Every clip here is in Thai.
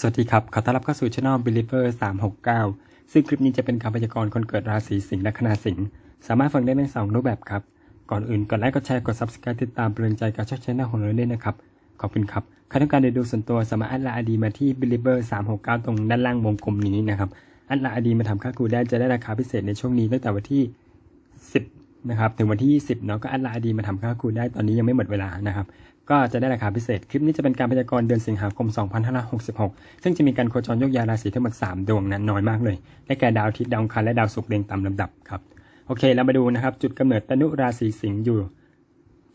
สวัสดีครับ ขอต้อนรับเข้าสู่ช่อง Believer 369 ซึ่งคลิปนี้จะเป็นการพยากรณ์คนเกิดราศีสิงห์และคณาสิงห์ สามารถฟังได้ในสองรูปแบบครับ ก่อนอื่นกดไลค์ กดแชร์ กด Subscribe ติดตามเป็นกำลังใจการช่องช่องของเราด้วยนะครับ ขอบคุณครับ ใครต้องการเดูส่วนตัวสามารถอัดลาอดีมาที่ Believer 369 ตรงด้านล่างวงกลมนี้นะครับ อัดลาอดีมาทำค่าครูได้จะได้ราคาพิเศษในช่วงนี้ตั้งแต่วันที่ 10 นะครับถึงวันที่ 20เนาะก็อัดลาอดีมาทำค่าครูได้ตอนนี้ยังไม่หมดเวลานะครับก็จะได้ราคาพิเศษ คลิปนี้จะเป็นการพยากรณ์เดือนสิงหาคม 2566 ซึ่งจะมีการโคจรยกย้ายราศีทั้งหมด 3 ดวงนั้นน้อยมากเลย ได้แก่ดาวอาทิตย์ดาวอังคารและดาวศุกร์เรียงตามลำดับครับ โอเค เรามาดูนะครับ จุดกำเนิดตนุราศีสิงห์อยู่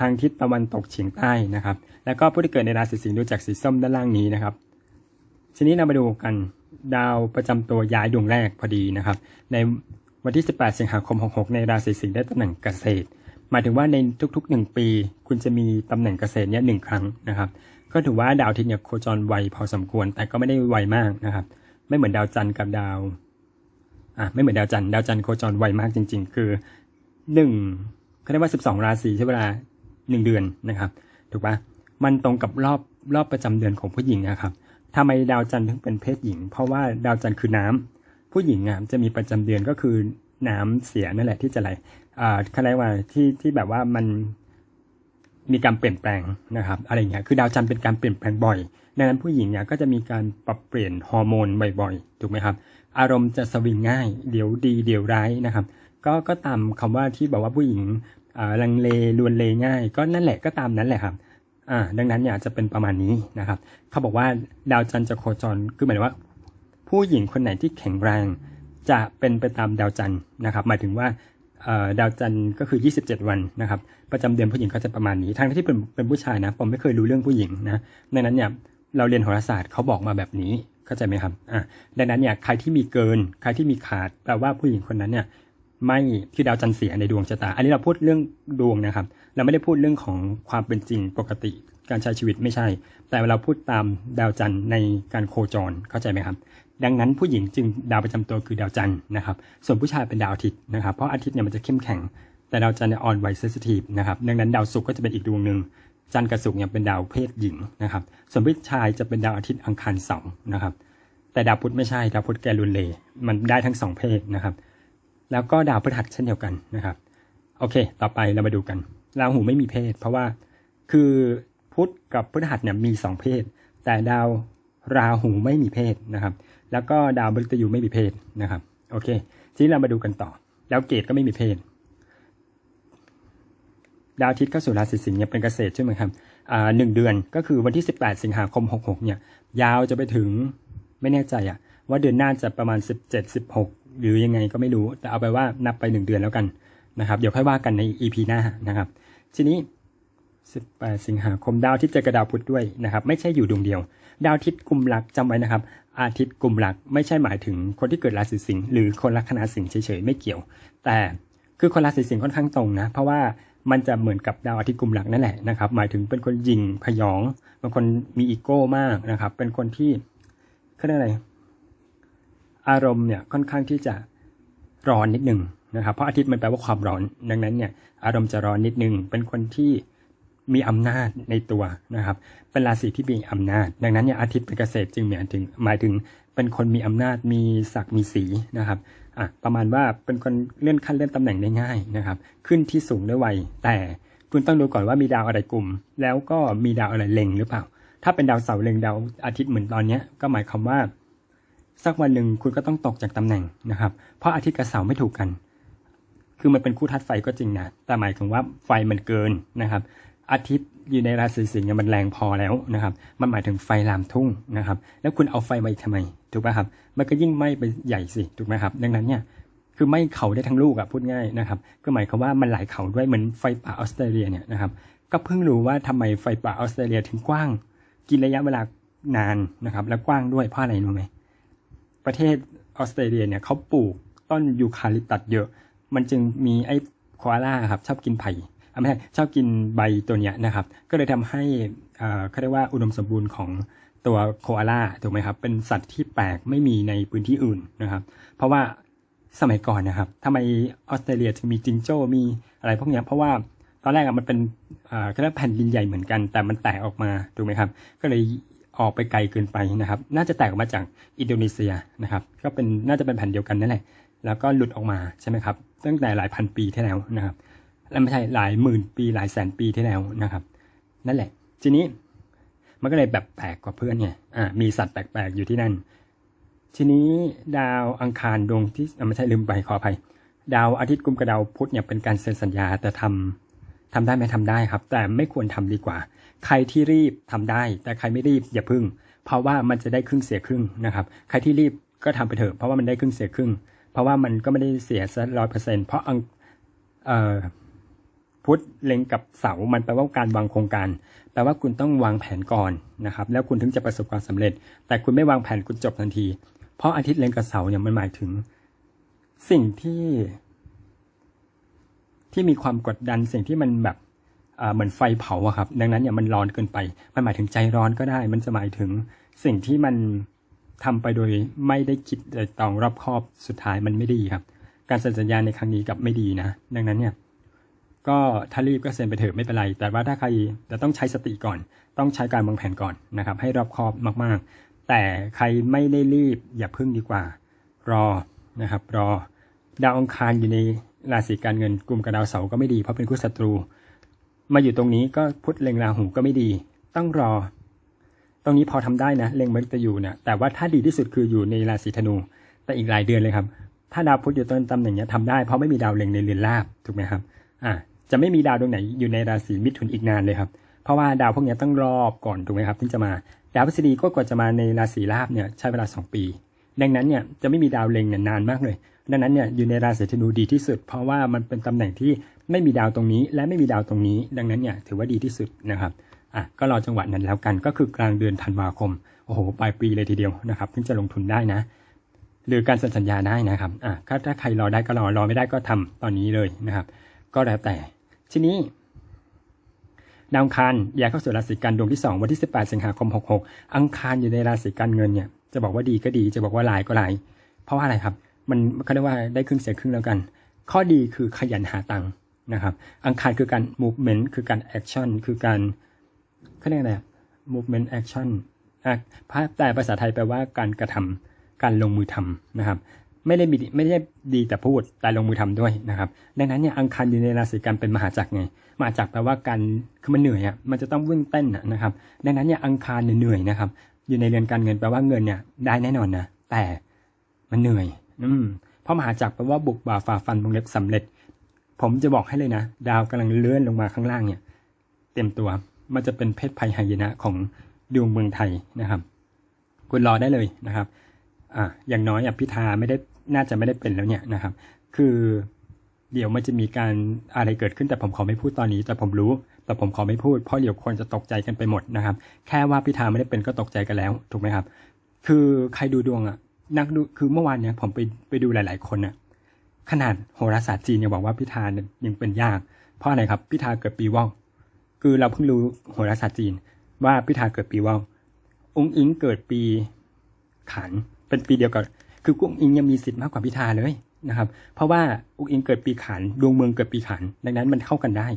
ทางทิศตะวันตกเฉียงใต้นะครับ แล้วก็ผู้ที่เกิดในราศีสิงห์ดูจากสีส้มด้านล่างนี้นะครับ ทีนี้เรามาดูกันดาวประจำตัวย้ายดวงแรกพอดีนะครับ ใน วันที่ 18 สิงหาคม 66 ในราศีสิงห์ได้ตำแหน่งเกษตร หมายถึงว่าในทุกๆ 1 ปี คุณจะมีตำแหน่งเกษตรเนี้ยหนึ่งครั้งนะครับ ก็ถือว่าดาวอาทิตย์เนี่ยโคจรไวพอสมควร แต่ก็ไม่ได้ไวมากนะครับ ไม่เหมือนดาวจันทร์กับดาว อะ ไม่เหมือนดาวจันทร์ ดาวจันทร์โคจรไวมากจริง ๆ คือหนึ่งเขาเรียกว่า 12 ราศีใช้เวลาหนึ่งเดือนนะครับ ถูกปะมันตรงกับรอบรอบประจำเดือนของผู้หญิงนะครับทำไมดาวจันทร์ถึงเป็นเพศหญิง เพราะว่าดาวจันทร์คือน้ำ ผู้หญิงอะจะมีประจำเดือนก็คือน้ำเสียนั่นแหละที่จะไหลอ่าเขาเรียกว่าที่ที่แบบว่ามันมีการเปลี่ยนแปลงนะครับอะไรเงี้ยคือดาวจันทร์เป็นการเปลี่ยนแปลงบ่อยดังนั้นผู้หญิงเนี่ยก็จะมีการปรับเปลี่ยนฮอร์โมนบ่อยๆถูกไหมครับ อารมณ์จะสวิงง่าย เดี๋ยวดีเดี๋ยวร้ายนะครับ ก็ก็ตามคำว่าที่บอกว่าผู้หญิงอ่าลังเลลวนเลง่าย ก็นั่นแหละก็ตามนั้นแหละครับอ่าดังนั้นเนี่ยจะเป็นประมาณนี้นะครับ เขาบอกว่าดาวจันทร์จะโคจรคือหมายถึงว่า ผู้หญิงคนไหนที่แข็งแรง จะเป็นไปตามดาวจันทร์นะครับ หมายถึงว่าดาวจันทร์ก็คือ 27 วันนะครับ ประจำเดือนผู้หญิงก็จะประมาณนี้ทั้งที่เป็นเป็นผู้ชายนะ ผมไม่เคยรู้เรื่องผู้หญิงนะดังนั้นเนี่ยเราเรียนโหราศาสตร์เขาบอกมาแบบนี้เข้าใจไหมครับอ่าดังนั้นเนี่ยใครที่มีเกิน ใครที่มีขาดแปลว่าผู้หญิงคนนั้นเนี่ยไม่ที่ดาวจันทร์เสียในดวงชะตา อันนี้เราพูดเรื่องดวงนะครับ เราไม่ได้พูดเรื่องของความเป็นจริงปกติการใช้ชีวิตไม่ใช่ แต่เราพูดตามดาวจันทร์ในการโคจรเข้าใจไหมครับ ดังนั้นผู้หญิงจึงดาวประจำตัวคือดาวจันทร์นะครับ ส่วนผู้ชายเป็นดาวอาทิตย์นะครับ เพราะอาทิตย์เนี่ยมันจะเข้มแข็ง แต่ดาวจันทร์เนี่ยอ่อนไหวเซนซิทีฟนะครับ ดังนั้นดาวศุกร์ก็จะเป็นอีกดวงหนึ่งจันทร์กับศุกร์เนี่ยเป็นดาวเพศหญิงนะครับ ส่วนผู้ชายจะเป็นดาวอาทิตย์อังคารเสาร์นะครับ แต่ดาวพุธไม่ใช่ ดาวพุธแกลุนเล มันได้ทั้งสองเพศนะครับ แล้วก็ดาวพฤหัสเช่นเดียวกันนะครับ โอเค ต่อไปเรามาดูกันราหูไม่มีเพศ เพราะว่าคือพุธกับพฤหัสเนี่ยมีสองเพศ แต่ดาวราหูไม่มีเพศนะครับ แล้วก็ดาวมฤตยูไม่มีเพศนะครับโอเค ทีนี้เรามาดูกันต่อดาวเกตก็ไม่มีเพศ ดาวอาทิตย์เข้าสู่ราศีสิงห์เนี่ยเป็นเกษตรใช่ไหมครับอ่าหนึ่งเดือนก็คือวันที่ 18 สิงหาคม 66 เนี่ย ยาวจะไปถึงไม่แน่ใจอะว่าเดือนหน้าจะประมาณ 17 16 หรือยังไงก็ไม่รู้ แต่เอาไปว่านับไป 1 เดือนแล้วกันนะครับเดี๋ยวค่อยว่ากันใน EP หน้านะครับทีนี้ 18 สิงหาคมดาวทิตย์เจอกับดาวพุธด้วยนะครับ ไม่ใช่อยู่ดวงเดียว ดาวอาทิตย์กลุ่มหลักจำไว้นะครับ อาทิตย์กลุ่มหลักไม่ใช่หมายถึงคนที่เกิดราศีสิงห์หรือคนลัคนาสิงห์เฉยๆไม่เกี่ยว แต่คือคนราศีสิงห์ค่อนข้างตรงนะ เพราะว่ามันจะเหมือนกับดาวอาทิตย์กลุ่มหลักนั่นแหละนะครับ หมายถึงเป็นคนยิงพยองเป็นคนมีอีโก้มากนะครับ เป็นคนที่เขาเรียกอะไร อารมณ์เนี่ยค่อนข้างที่จะร้อนนิดนึงนะครับ เพราะอาทิตย์มันแปลว่าความร้อน ดังนั้นเนี่ย อารมณ์จะร้อนนิดนึงเป็นคนที่ มีอำนาจในตัวนะครับ เป็นราศีที่มีอำนาจ ดังนั้นเนี่ยอาทิตย์เป็นเกษตรจึงหมายถึงหมายถึงเป็นคนมีอำนาจมีศักดิ์มีสีนะครับอะประมาณว่าเป็นคนเลื่อนขั้นเลื่อนตำแหน่งได้ง่ายนะครับ ขึ้นที่สูงได้ไวแต่คุณต้องดูก่อนว่ามีดาวอะไรกลุ่ม แล้วก็มีดาวอะไรเล็งหรือเปล่า ถ้าเป็นดาวเสาร์เล็งดาวอาทิตย์เหมือนตอนนี้ก็หมายความว่า สักวันหนึ่งคุณก็ต้องตกจากตำแหน่งนะครับ เพราะอาทิตย์กับเสาร์ไม่ถูกกัน คือมันเป็นคู่ธาตุไฟก็จริงนะแต่หมายถึงว่าไฟมันเกินนะครับ อาทิตย์อยู่ในราศีสิงห์มันแรงพอแล้วนะครับ มันหมายถึงไฟลามทุ่งนะครับ แล้วคุณเอาไฟมาอีกทำไมถูกป่ะครับ มันก็ยิ่งไหม้ไปใหญ่สิถูกไหมครับ ดังนั้นเนี่ยคือไหม้เขาได้ทั้งลูกอะพูดง่ายนะครับ ก็หมายความว่ามันหลายเขาด้วยเหมือนไฟป่าออสเตรเลียเนี่ยนะครับ ก็เพิ่งรู้ว่าทำไมไฟป่าออสเตรเลียถึงกว้าง กินระยะเวลานานนะครับ และกว้างด้วยเพราะอะไรรู้ไหมประเทศออสเตรเลียเนี่ยเขาปลูกต้นยูคาลิปตัสเยอะ มันจึงมีไอ้โคอาล่าครับชอบกินไผ่ ไม่ใช่ชอบกินใบตัวเนี้ยนะครับ ก็เลยทำให้อ่าเขาเรียกว่าอุดมสมบูรณ์ของตัวโคอาล่าถูกไหมครับ เป็นสัตว์ที่แปลกไม่มีในพื้นที่อื่นนะครับ เพราะว่าสมัยก่อนนะครับทำไมออสเตรเลียถึงมีจิงโจ้ มีอะไรพวกนี้เพราะว่าตอนแรกอะมันเป็นอ่าเขาเรียกแผ่นดินใหญ่เหมือนกัน แต่มันแตกออกมาถูกไหมครับ ก็เลยออกไปไกลเกินไปนะครับ น่าจะแตกออกมาจากอินโดนีเซียนะครับ ก็เป็นน่าจะเป็นแผ่นเดียวกันนั่นแหละ แล้วก็หลุดออกมาใช่ไหมครับ ตั้งแต่หลายพันปีที่แล้วนะครับ ไม่ใช่หลายหมื่นปีหลายแสนปีที่แล้วนะครับ นั่นแหละ ทีนี้มันก็เลยแบบแปลกกว่าเพื่อนไงอ่ามีสัตว์แปลกๆอยู่ที่นั่น ทีนี้ดาวอังคารดวงที่ไม่ใช่ลืมไปขออภัย ดาวอาทิตย์กุมกับดาวพุธเนี่ยเป็นการเซ็นสัญญาแต่ทำทำได้ไหมทำได้ครับ แต่ไม่ควรทำดีกว่า ใครที่รีบทำได้ แต่ใครไม่รีบอย่าพึ่ง เพราะว่ามันจะได้ครึ่งเสียครึ่งนะครับ ใครที่รีบก็ทำไปเถอะเพราะว่ามันได้ครึ่งเสียครึ่ง เพราะว่ามันก็ไม่ได้เสียซะร้อยเปอร์เซ็นต์เพราะอังเอ่อ พุธเล็งกับเสามันแปลว่าการวางโครงการ แปลว่าคุณต้องวางแผนก่อนนะครับ แล้วคุณถึงจะประสบความสำเร็จ แต่คุณไม่วางแผนคุณจบทันที เพราะอาทิตย์เล็งกับเสาเนี่ยมันหมายถึง สิ่งที่ ที่มีความกดดันสิ่งที่มันแบบเอ่อเหมือนไฟเผาอะครับ ดังนั้นเนี่ยมันร้อนเกินไป มันหมายถึงใจร้อนก็ได้ มันจะหมายถึงสิ่งที่มันทำไปโดยไม่ได้คิดไตร่ตองรอบคอบสุดท้ายมันไม่ดีครับ การสัญญาในครั้งนี้กับไม่ดีนะ ดังนั้นเนี่ย ก็ถ้ารีบก็เซ็นไปเถอะไม่เป็นไร แต่ว่าถ้าใครจะต้องใช้สติก่อน ต้องใช้การวางแผนก่อนนะครับ ให้รอบคอบมากๆ แต่ใครไม่ได้รีบอย่าพึ่งดีกว่า รอนะครับ รอ ดาวอังคารอยู่ในราศีการเงินกลุ่มกับดาวเสาร์ก็ไม่ดีเพราะเป็นคู่ศัตรู มาอยู่ตรงนี้ก็พุธเล็งราหูก็ไม่ดี ต้องรอ ตรงนี้พอทำได้นะเล็งมฤตยูเนี่ยแต่ว่าถ้าดีที่สุดคืออยู่ในราศีธนู แต่อีกหลายเดือนเลยครับ ถ้าดาวพุธอยู่ต้นตำแหน่งเนี้ยทำได้เพราะไม่มีดาวเล็งในเรือนราบถูกไหมครับ อ่า จะไม่มีดาวดวงไหนอยู่ในราศีมิถุนอีกนานเลยครับ เพราะว่าดาวพวกนี้ต้องรอบก่อนถูกไหมครับถึงจะมา ดาวพฤษฎีก็กว่าจะมาในราศีราบเนี่ยใช้เวลา 2 ปี ดังนั้นเนี่ยจะไม่มีดาวเล็งเนี่ยนานมากเลย ดังนั้นเนี่ยอยู่ในราศีธนูดีที่สุด เพราะว่ามันเป็นตำแหน่งที่ไม่มีดาวตรงนี้ และไม่มีดาวตรงนี้ ดังนั้นเนี่ยถือว่าดีที่สุดนะครับอะก็รอจังหวะนั้นแล้วกันก็คือกลางเดือนธันวาคมโอ้โหปลายปีเลยทีเดียวนะครับถึงจะลงทุนได้นะหรือการสัญญาได้นะครับอะถ้าใครรอได้ก็รอ รอไม่ได้ก็ทำตอนนี้เลยนะครับ ก็แล้วแต่ ทีนี้ดาวอังคารย้ายเข้าสู่ราศีกันดวงที่ 2 วันที่ 18 สิงหาคม 66 อังคารอยู่ในราศีกันเงินเนี่ยจะบอกว่าดีก็ดีจะบอกว่าลายก็ลาย เพราะว่าอะไรครับ มันเขาเรียกว่าได้ครึ่งเสียครึ่งแล้วกัน ข้อดีคือขยันหาตังค์นะครับ อังคารคือการ movement คือการ action คือการเขาเรียกอะไรอะ movement action อะแต่ภาษาไทยแปลว่าการกระทำการลงมือทำนะครับ ไม่ได้มีไม่ได้ดีแต่พูดแต่ลงมือทำด้วยนะครับ ดังนั้นเนี่ยอังคารอยู่ในราศีกันเป็นมหาจักรไงมหาจักรแปลว่าการคือมันเหนื่อยอะมันจะต้องวิ่งเต้นะนะครับ ดังนั้นเนี่ยอังคารเหนื่อยนะครับ อยู่ในเรือนการเงินแปลว่าเงินเนี่ยได้แน่นอนนะแต่มันเหนื่อย อืมเพราะมหาจักรแปลว่าบุกบ่าฝ่าฟันวงเล็บสำเร็จ ผมจะบอกให้เลยนะ ดาวกำลังเลื่อนลงมาข้างล่างเนี่ย เต็มตัวมันจะเป็นเพศภัยหายนะของดวงเมืองไทยนะครับ คุณรอได้เลยนะครับ อ่าอย่างน้อยอะพิธาไม่ได้น่าจะไม่ได้เป็นแล้วเนี่ยนะครับ คือเดี๋ยวมันจะมีการอะไรเกิดขึ้นแต่ผมขอไม่พูดตอนนี้ แต่ผมรู้ แต่ผมขอไม่พูดเพราะเดี๋ยวคนจะตกใจกันไปหมดนะครับ แค่ว่าพิธาไม่ได้เป็นก็ตกใจกันแล้วถูกไหมครับ คือใครดูดวงอะนักดูคือเมื่อวานเนี่ยผมไปไปดูหลาย ๆ คนอะขนาดโหราศาสตร์จีนยังบอกว่าพิธาเนี่ยยังเป็นยาก เพราะอะไรครับพิธาเกิดปีว่าวคือเราเพิ่งรู้โหราศาสตร์จีน ว่าพิธาเกิดปีว่าวองค์อิงเกิดปีขัน เป็นปีเดียวกับคือกุ้งอิงยังมีสิทธิ์มากกว่าพิธาเลยนะครับ เพราะว่าอุ้งอิงเกิดปีขานดวงเมืองเกิดปีขานดังนั้นมันเข้ากันได้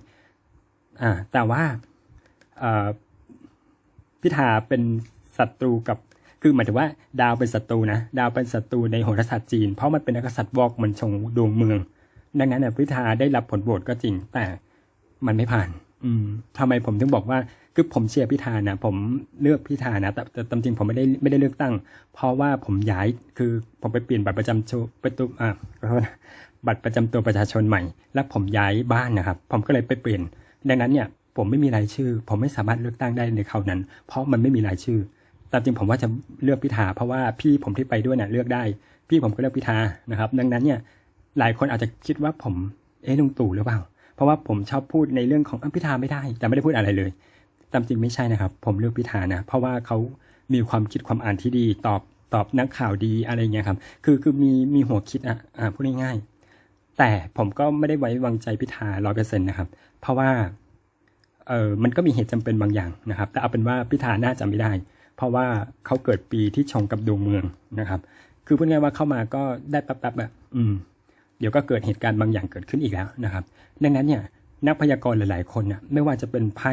อ่า แต่ว่าอ่อพิธาเป็นศัตรูกับ คือหมายถึงว่า ดาวเป็นศัตรูนะ ดาวเป็นศัตรูในโหราศาสตร์จีน เพราะมันเป็นนักษัตริย์วอกมันชงดวงเมือง ดังนั้นพิธาได้รับผลโหวตก็จริง แต่มันไม่ผ่าน อืมทำไมผมถึงบอกว่าคือผมเชียร์พิธานะผมเลือกพิธานะแต่แต่จริงผมไม่ได้ไม่ได้เลือกตั้ง เพราะว่าผมย้ายคือผมไปเปลี่ยนบัตรประจำตัวประตูอ่าขอโทษบัตรประจำตัวประชาชนใหม่ แล้วผมย้ายบ้านนะครับ ผมก็เลยไปเปลี่ยน ดังนั้นเนี่ย ผมไม่มีรายชื่อ ผมไม่สามารถเลือกตั้งได้ในคราวนั้น เพราะมันไม่มีรายชื่อตามจริงผมว่าจะเลือกพิธาเพราะว่าพี่ผมที่ไปด้วยเนี่ยเลือกได้ พี่ผมก็เลือกพิธานะครับ ดังนั้นเนี่ยหลายคนอาจจะคิดว่าผมเอ๊ะลุงตู่หรือเปล่า เพราะว่าผมชอบพูดในเรื่องของอะพิธาไม่ได้ แต่ไม่ได้พูดอะไรเลยตามจริงไม่ใช่นะครับ ผมเลือกพิธานะ เพราะว่าเขามีความคิดความอ่านที่ดี ตอบตอบนักข่าวดีอะไรเงี้ยครับ คือคือมีมีหัวคิดอะอ่าพูดง่ายๆแต่ผมก็ไม่ได้ไว้วางใจพิธาร้อยเปอร์เซ็นต์นะครับ เพราะว่าเออมันก็มีเหตุจำเป็นบางอย่างนะครับ แต่เอาเป็นว่าพิธาน่าจะไม่ได้ เพราะว่าเขาเกิดปีที่ชงกับดวงเมืองนะครับ คือพูดง่ายว่าเข้ามาก็ได้แป๊บๆแบบอืม เดี๋ยวก็เกิดเหตุการณ์บางอย่างเกิดขึ้นอีกแล้วนะครับ ดังนั้นเนี่ยนักพยากรณ์หลาย ๆ คนเนี่ยไม่ว่าจะเป็นไพ่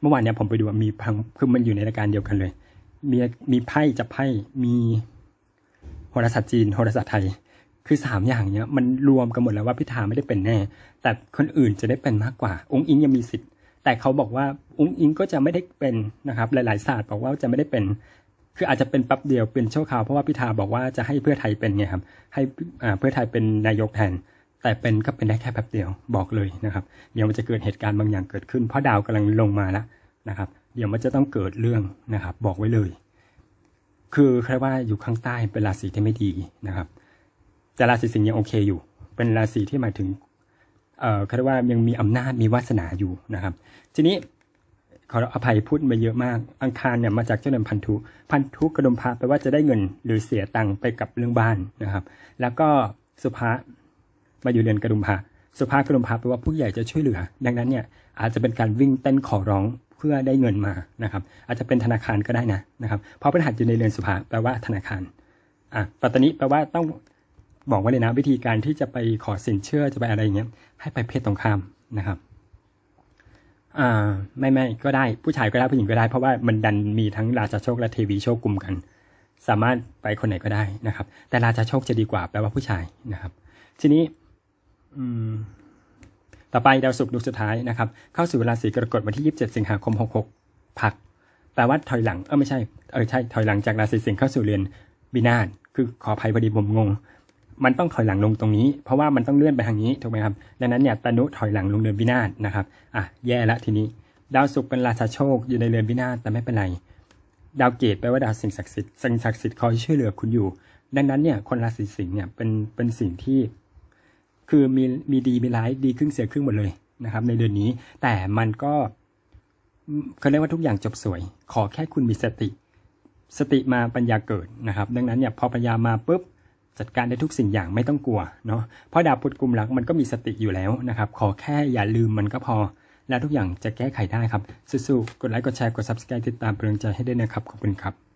เมื่อวานเนี่ยผมไปดูมีพังคือมันอยู่ในรายการเดียวกันเลย มีมีไพ่จับไพ่มีโหราศาสตร์จีนโหราศาสตร์ไทย คือสามอย่างเนี้ยมันรวมกันหมดแล้วว่าพิธาไม่ได้เป็นแน่ แต่คนอื่นจะได้เป็นมากกว่า องค์อิงยังมีสิทธิ์ แต่เขาบอกว่าองค์อิงก็จะไม่ได้เป็นนะครับ หลาย ๆ ศาสตร์บอกว่าจะไม่ได้เป็น คืออาจจะเป็นแป๊บเดียวเป็นชั่วคราวเพราะว่าพิธาบอกว่าจะให้เพื่อไทยเป็นไงครับ ให้เพื่อไทยเป็นนายกแทน แต่เป็นก็เป็นได้แค่แป๊บเดียวบอกเลยนะครับ เดี๋ยวมันจะเกิดเหตุการณ์บางอย่างเกิดขึ้นเพราะดาวกำลังลงมาแล้วนะครับ เดี๋ยวมันจะต้องเกิดเรื่องนะครับ บอกไว้เลย คือใครว่าอยู่ข้างใต้เป็นราศีที่ไม่ดีนะครับ แต่ราศีสิงห์ยังโอเคอยู่ เป็นราศีที่หมายถึงเอ่อเขาเรียกว่ายังมีอำนาจมีวาสนาอยู่นะครับ ทีนี้ ขออภัยพูดมาเยอะมาก อังคารเนี่ยมาจากเจ้าเดิมพันธุ พันธุกระดมพระแปลว่าจะได้เงินหรือเสียตังค์ไปกับเรื่องบ้านนะครับ แล้วก็สุภามาอยู่เดือนกระดุมพระสุภากระดุมพระแปลว่าผู้ใหญ่จะช่วยเหลือ ดังนั้นเนี่ยอาจจะเป็นการวิ่งเต้นขอร้องเพื่อได้เงินมานะครับ อาจจะเป็นธนาคารก็ได้นะนะครับ เพราะพฤหัสอยู่ในเรือนสุภาแปลว่าธนาคารอะปัตตานีแปลว่าต้องบอกไว้เลยนะวิธีการที่จะไปขอสินเชื่อจะไปอะไรอย่างเงี้ยให้ไปเพศตรงข้ามนะครับ อ่าไม่ไม่ก็ได้ผู้ชายก็ได้ผู้หญิงก็ได้ เพราะว่ามันดันมีทั้งราชาโชคและเทวีโชคกลุ่มกัน สามารถไปคนไหนก็ได้นะครับ แต่ราชาโชคจะดีกว่าแปลว่าผู้ชายนะครับ ทีนี้อืมต่อไปดาวศุกร์ดวงสุดท้ายนะครับ เข้าสู่ราศีกรกฎวันที่ 27 สิงหาคม 66พัก แปลว่าถอยหลัง เออไม่ใช่ เออใช่ ถอยหลังจากราศีสิงห์เข้าสู่เรือนวินาศคือขออภัยพอดีผมงง มันต้องถอยหลังลงตรงนี้ เพราะว่ามันต้องเลื่อนไปทางนี้ถูกไหมครับ ดังนั้นเนี่ยตนุถอยหลังลงเรือนวินาศนะครับ อะแย่ละทีนี้ ดาวศุกร์เป็นราชาโชคอยู่ในเรือนวินาศแต่ไม่เป็นไร ดาวเกตแปลว่าดาวสิ่งศักดิ์สิทธิ์สิ่งศักดิ์สิทธิ์คอยช่วยเหลือคุณอยู่ ดังนั้นเนี่ยคนราศีสิงห์เนี่ยเป็นเป็นสิ่งที่ คือมีมีดีมีร้ายดีครึ่งเสียครึ่งหมดเลยนะครับ ในเดือนนี้ แต่มันก็เขาเรียกว่าทุกอย่างจบสวย ขอแค่คุณมีสติ สติมาปัญญาเกิดนะครับ ดังนั้นเนี่ยพอปัญญามาปุ๊บ จัดการได้ทุกสิ่งอย่างไม่ต้องกลัวเนาะเพราะดาวพุธกุมรักมันก็มีสติอยู่แล้วนะครับ ขอแค่อย่าลืมมันก็พอ แล้วทุกอย่างจะแก้ไขได้ครับสู้ๆกดไลค์กดแชร์กด subscribe ติดตามเป็นกำลังใจให้ด้วยนะครับขอบคุณครับ